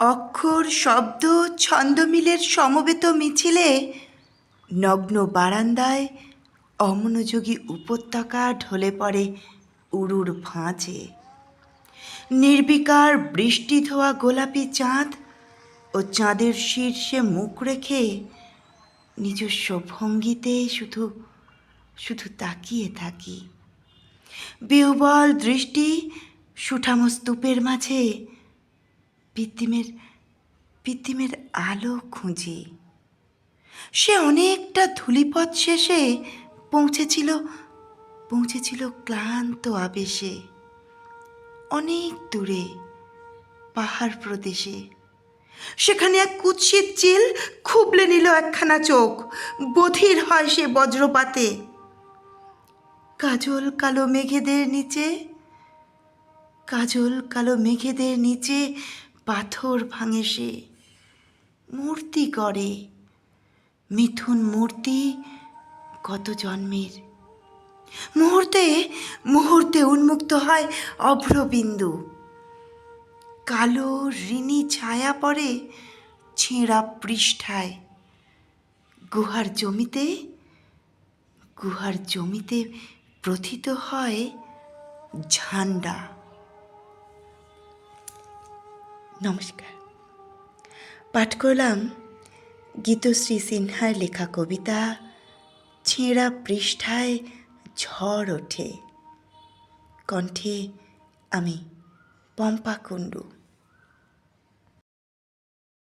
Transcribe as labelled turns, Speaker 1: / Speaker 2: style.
Speaker 1: অক্ষর শব্দ ছন্দমিলের সমবেত মিছিলে নগ্ন বারান্দায় অমনোযোগী উপত্যকা ঢলে পড়ে উড়ুর ভাঁজে নির্বিকার বৃষ্টি ধোয়া গোলাপি চাঁদ ও চাঁদের শীর্ষে মুখ রেখে নিজস্ব ভঙ্গিতে শুধু শুধু তাকিয়ে থাকি। বিহবল দৃষ্টি সুঠাম স্তূপের মাঝে পিত্তিমের পিত্তিমের আলো খুঁজি। সে অনেকটা ধুলিপথ শেষে পৌঁছেছিল পৌঁছেছিল ক্লান্ত আবেশে। অনেক দূরে, পাহাড় প্রদেশে। সেখানে এক কুৎসিত চিল খুবলে নিল একখানা চোখ। বধির হয় সে বজ্রপাতে। কাজল কালো মেঘেদের নিচে, কাজল কালো মেঘেদের নিচে পাথর ভাঙে সে, মূর্তি করে মিথুন মূর্তি কত জন্মের। মুহূর্তে মুহূর্তে উন্মুক্ত হয় অভ্রবিন্দু। কালো ঋণী ছায়া পড়ে ছেঁড়া পৃষ্ঠায়। গুহার জমিতে গুহার জমিতে প্রথিত হয় ঝান্ডা। নমস্কার। পাঠ করলাম গীতশ্রী সিনহার লেখা কবিতা, ছেঁড়া পৃষ্ঠায় ঝড় ওঠে। কণ্ঠে আমি পম্পা কুণ্ডু